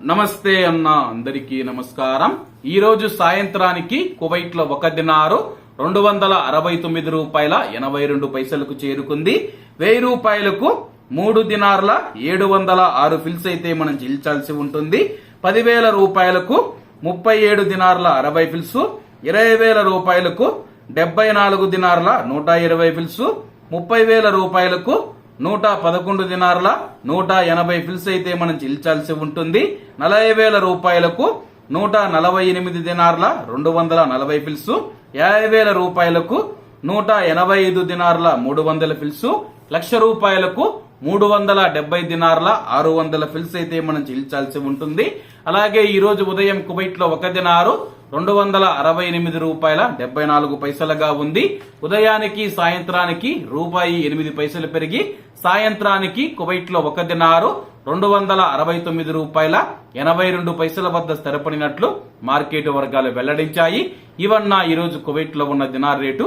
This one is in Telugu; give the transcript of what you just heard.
నమస్తే అన్న అందరికీ నమస్కారం. ఈ రోజు సాయంత్రానికి కువైట్లో ఒక దినారు రెండు వందల అరవై తొమ్మిది రూపాయల ఎనభై రెండు పైసలకు చేరుకుంది. వెయ్యి రూపాయలకు మూడు దినార్ల ఏడు వందల ఆరు ఫిల్స్ అయితే మనం చెల్లించాల్సి ఉంటుంది. పదివేల రూపాయలకు ముప్పై ఏడు దినార్ల అరవై ఫిల్స్ ఇరవై వేల రూపాయలకు డెబ్బై నాలుగు దినార్ల నూట ఇరవై ఫిల్స్ ముప్పై వేల రూపాయలకు నూట పదకొండు దినారుల నూట ఎనభై ఫిల్స్ అయితే మనం చెల్లించాల్సి ఉంటుంది. నలభై వేల రూపాయలకు నూట నలభై ఎనిమిది దినార్ల రెండు వందల నలభై ఫిల్స్. యాభై వేల రూపాయలకు నూట ఎనభై ఐదు దినార్ల మూడు వందల ఫిల్స్. లక్ష రూపాయలకు మూడు వందల డెబ్బై దినార్ల ఆరు వందల ఫిల్స్ అయితే మనం చెల్లించాల్సి ఉంటుంది. అలాగే ఈ రోజు ఉదయం కువైట్లో ఒక దినారు రెండు వందల అరవై ఎనిమిది రూపాయల డెబ్బై నాలుగు పైసలుగా ఉంది. ఉదయానికి సాయంత్రానికి రూపాయి ఎనిమిది పైసలు పెరిగి సాయంత్రానికి కువైట్లో ఒక దినారు రెండు వందల అరవై తొమ్మిది రూపాయల ఎనభై రెండు పైసల వద్ద స్థిరపడినట్లు మార్కెట్ వర్గాలు వెల్లడించాయి. ఇవన్న ఈ రోజు కువైట్లో ఉన్న దినార్ రేటు